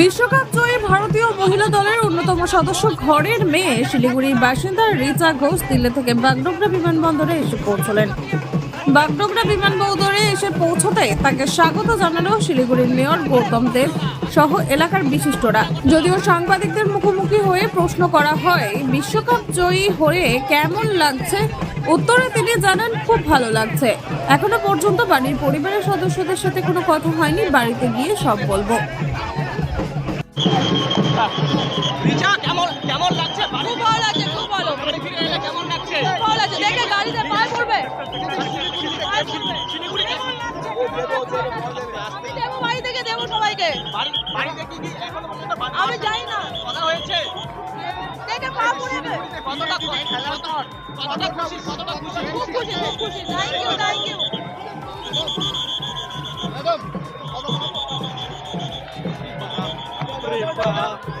বিশ্বকাপ জয়ী ভারতীয় মহিলা দলের অন্যতম সদস্য ঘরের মেয়ে শিলিগুড়ির বাসিন্দা রিচা ঘোষ দিল্লি থেকে বাগডোগরা বিমানবন্দরে এসে পৌঁছলেন। বাগডোগরা বিমানবন্দরে এসে পৌঁছতে তাকে স্বাগত জানালো শিলিগুড়ির মেয়র গৌতম দেব সহ এলাকার বিশিষ্টরা। যদিও সাংবাদিকদের মুখোমুখি হয়ে প্রশ্ন করা হয়, বিশ্বকাপ জয়ী হয়ে কেমন লাগছে? উত্তরে তিনি জানান, খুব ভালো লাগছে। এখনও পর্যন্ত বাড়ির পরিবারের সদস্যদের সাথে কোনো কথা হয়নি, বাড়িতে গিয়ে সব বলব। রিচা কেমন কেমন লাগছে? খুব ভালো লাগছে খুব ভালো। বাড়ি ফিরে এলে কেমন লাগছে? খুব ভালো লাগছে। দেখে গাড়িতে পায়ে পড়বে। দেবো বাড়ি থেকে দেবো সবাইকে। আমি জানি না। কথা হয়েছে? দেখে পা পড়বে। কতটা কতটা খুশি কতটা খুশি? খুব খুশি খুব খুশি। Thank you thank you